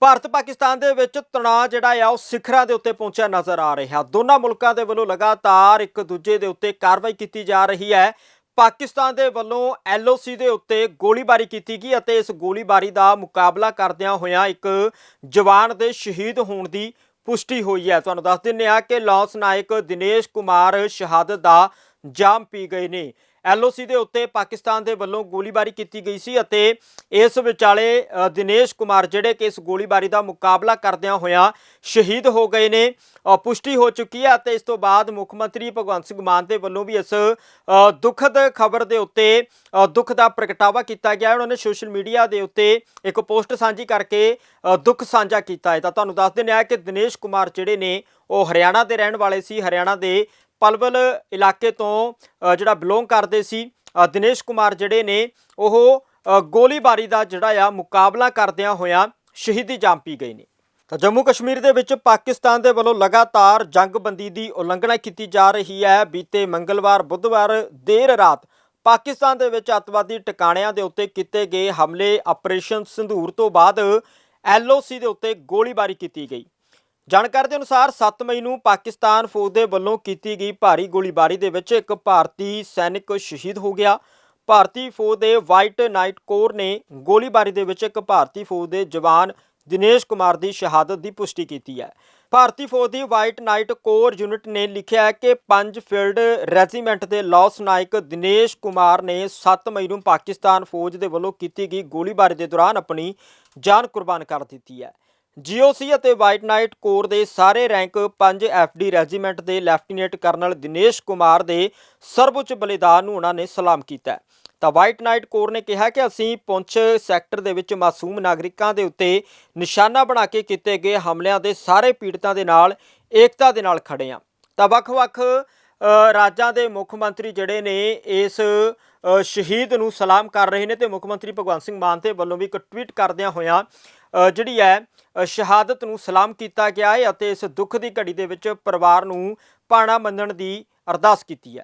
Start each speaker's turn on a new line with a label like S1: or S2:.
S1: ਭਾਰਤ ਪਾਕਿਸਤਾਨ ਦੇ ਵਿੱਚ ਤਣਾਅ ਜਿਹੜਾ ਆ, ਉਹ ਸਿਖਰਾਂ ਦੇ ਉੱਤੇ ਪਹੁੰਚਿਆ ਨਜ਼ਰ ਆ ਰਿਹਾ। ਦੋਨਾਂ ਮੁਲਕਾਂ ਦੇ ਵੱਲੋਂ ਲਗਾਤਾਰ ਇੱਕ ਦੂਜੇ ਦੇ ਉੱਤੇ ਕਾਰਵਾਈ ਕੀਤੀ ਜਾ ਰਹੀ ਹੈ। ਪਾਕਿਸਤਾਨ ਦੇ ਵੱਲੋਂ ਐਲਓਸੀ ਦੇ ਉੱਤੇ ਗੋਲੀਬਾਰੀ ਕੀਤੀ ਗਈ ਅਤੇ ਇਸ ਗੋਲੀਬਾਰੀ ਦਾ ਮੁਕਾਬਲਾ ਕਰਦਿਆਂ ਹੋਇਆਂ ਇੱਕ ਜਵਾਨ ਦੇ ਸ਼ਹੀਦ ਹੋਣ ਦੀ ਪੁਸ਼ਟੀ ਹੋਈ ਹੈ। ਤੁਹਾਨੂੰ ਦੱਸ ਦਿੰਨੇ ਆ ਕਿ ਲਾਂਸ ਨਾਇਕ ਦਿਨੇਸ਼ ਕੁਮਾਰ ਸ਼ਹਾਦਤ ਦਾ ਜਾਮ ਪੀ ਗਏ ਨੇ। ਐਲਓਸੀ ਦੇ ਉੱਤੇ ਪਾਕਿਸਤਾਨ ਦੇ ਵੱਲੋਂ ਗੋਲੀਬਾਰੀ ਕੀਤੀ ਗਈ ਸੀ ਅਤੇ ਇਸ ਵਿਚਾਲੇ ਦਿਨੇਸ਼ ਕੁਮਾਰ ਜਿਹੜੇ ਕਿ ਇਸ ਗੋਲੀਬਾਰੀ ਦਾ ਮੁਕਾਬਲਾ ਕਰਦਿਆਂ ਹੋਇਆਂ ਸ਼ਹੀਦ ਹੋ ਗਏ ਨੇ ਪੁਸ਼ਟੀ ਹੋ ਚੁੱਕੀ ਹੈ ਅਤੇ ਇਸ ਤੋਂ ਬਾਅਦ ਮੁੱਖ ਮੰਤਰੀ ਭਗਵੰਤ ਸਿੰਘ ਮਾਨ ਦੇ ਵੱਲੋਂ ਵੀ ਇਸ ਅ, ਦੁਖਦ ਖਬਰ ਦੇ ਉੱਤੇ ਦੁੱਖ ਦਾ ਪ੍ਰਗਟਾਵਾ ਕੀਤਾ ਗਿਆ ਉਹਨਾਂ ਨੇ ਸੋਸ਼ਲ ਮੀਡੀਆ ਦੇ ਉੱਤੇ ਇੱਕ ਪੋਸਟ ਸਾਂਝੀ ਕਰਕੇ ਦੁੱਖ ਸਾਂਝਾ ਕੀਤਾ ਹੈ। ਤਾਂ ਤੁਹਾਨੂੰ ਦੱਸ ਦਿੰਦੇ ਆ ਕਿ ਦਿਨੇਸ਼ ਕੁਮਾਰ ਜਿਹੜੇ ਨੇ ਉਹ ਹਰਿਆਣਾ ਦੇ ਰਹਿਣ ਵਾਲੇ ਸੀ। ਹਰਿਆਣਾ ਦੇ ਪਲਵਲ ਇਲਾਕੇ ਤੋਂ ਜਿਹੜਾ ਬਿਲੋਂਗ ਕਰਦੇ ਸੀ ਦਿਨੇਸ਼ ਕੁਮਾਰ ਜਿਹੜੇ ਨੇ, ਉਹ ਗੋਲੀਬਾਰੀ ਦਾ ਜਿਹੜਾ ਆ ਮੁਕਾਬਲਾ ਕਰਦਿਆਂ ਹੋਇਆਂ ਸ਼ਹੀਦੀ ਜਾਮ ਪੀ ਗਏ ਨੇ। ਤਾਂ ਜੰਮੂ ਕਸ਼ਮੀਰ ਦੇ ਵਿੱਚ ਪਾਕਿਸਤਾਨ ਦੇ ਵੱਲੋਂ ਲਗਾਤਾਰ ਜੰਗਬੰਦੀ ਦੀ ਉਲੰਘਣਾ ਕੀਤੀ ਜਾ ਰਹੀ ਹੈ। ਬੀਤੇ ਮੰਗਲਵਾਰ, ਬੁੱਧਵਾਰ ਦੇਰ ਰਾਤ ਪਾਕਿਸਤਾਨ ਦੇ ਵਿੱਚ ਅੱਤਵਾਦੀ ਟਿਕਾਣਿਆਂ ਦੇ ਉੱਤੇ ਕੀਤੇ ਗਏ ਹਮਲੇ, ਆਪਰੇਸ਼ਨ ਸੰਧੂਰ ਤੋਂ ਬਾਅਦ ਐਲਓਸੀ ਦੇ ਉੱਤੇ ਗੋਲੀਬਾਰੀ ਕੀਤੀ ਗਈ। ਜਾਣਕਾਰੀ ਦੇ ਅਨੁਸਾਰ 7 ਮਈ ਨੂੰ ਪਾਕਿਸਤਾਨ ਫੌਜ ਦੇ ਵੱਲੋਂ ਕੀਤੀ ਗਈ ਭਾਰੀ ਗੋਲੀਬਾਰੀ ਦੇ ਵਿੱਚ ਇੱਕ ਭਾਰਤੀ ਸੈਨਿਕ ਸ਼ਹੀਦ ਹੋ ਗਿਆ। ਭਾਰਤੀ ਫੌਜ ਦੇ ਵਾਈਟ ਨਾਈਟ ਕੋਰ ਨੇ ਗੋਲੀਬਾਰੀ ਦੇ ਵਿੱਚ ਇੱਕ ਭਾਰਤੀ ਫੌਜ ਦੇ ਜਵਾਨ ਦਿਨੇਸ਼ ਕੁਮਾਰ ਦੀ ਸ਼ਹਾਦਤ ਦੀ ਪੁਸ਼ਟੀ ਕੀਤੀ ਹੈ। ਭਾਰਤੀ ਫੌਜ ਦੀ ਵਾਈਟ ਨਾਈਟ ਕੋਰ ਯੂਨਿਟ ਨੇ ਲਿਖਿਆ ਹੈ ਕਿ ਪੰਜ ਫੀਲਡ ਰੈਜੀਮੈਂਟ ਦੇ ਲਾਸ ਨਾਇਕ ਦਿਨੇਸ਼ ਕੁਮਾਰ ਨੇ 7 ਮਈ ਨੂੰ ਪਾਕਿਸਤਾਨ ਫੌਜ ਦੇ ਵੱਲੋਂ ਕੀਤੀ ਗਈ ਗੋਲੀਬਾਰੀ ਦੇ ਦੌਰਾਨ ਆਪਣੀ ਜਾਨ ਕੁਰਬਾਨ ਕਰ ਦਿੱਤੀ ਹੈ। ਜੀਓਸੀ ਅਤੇ ਵਾਈਟ ਨਾਈਟ ਕੋਰ ਦੇ ਸਾਰੇ ਰੈਂਕ 5 ਐਫਡੀ ਰੈਜੀਮੈਂਟ ਦੇ ਲੈਫਟੀਨੈਂਟ ਕਰਨਲ ਦਿਨੇਸ਼ ਕੁਮਾਰ ਦੇ ਸਰਵਉੱਚ ਬਲੀਦਾਨ ਨੂੰ ਉਹਨਾਂ ਨੇ ਸਲਾਮ ਕੀਤਾ ਤਾਂ ਵਾਈਟ ਨਾਈਟ ਕੋਰ ਨੇ ਕਿਹਾ ਕਿ ਅਸੀਂ ਪੁੰਛ ਸੈਕਟਰ ਦੇ ਵਿੱਚ ਮਾਸੂਮ ਨਾਗਰਿਕਾਂ ਦੇ ਉੱਤੇ ਨਿਸ਼ਾਨਾ ਬਣਾ ਕੇ ਕੀਤੇ ਗਏ ਹਮਲਿਆਂ ਦੇ ਸਾਰੇ ਪੀੜਤਾਂ ਦੇ ਨਾਲ, ਏਕਤਾ ਦੇ ਨਾਲ ਖੜੇ ਹਾਂ। ਤਾਂ ਵੱਖ-ਵੱਖ ਰਾਜਾਂ ਦੇ ਮੁੱਖ ਮੰਤਰੀ ਜਿਹੜੇ ਨੇ ਇਸ ਸ਼ਹੀਦ ਨੂੰ ਸਲਾਮ ਕਰ ਰਹੇ ਨੇ ਤੇ ਮੁੱਖ ਮੰਤਰੀ ਭਗਵੰਤ ਸਿੰਘ ਮਾਨ ਤੇ ਵੱਲੋਂ ਵੀ ਇੱਕ ਟਵੀਟ ਕਰਦਿਆਂ ਹੋਇਆਂ ਜਿਹੜੀ ਹੈ ਸ਼ਹਾਦਤ ਨੂੰ ਸਲਾਮ ਕੀਤਾ ਗਿਆ ਹੈ ਅਤੇ ਇਸ ਦੁੱਖ ਦੀ ਘੜੀ ਦੇ ਵਿੱਚ ਪਰਿਵਾਰ ਨੂੰ ਪਾਣਾ ਮੰਨਣ ਦੀ ਅਰਦਾਸ ਕੀਤੀ ਹੈ।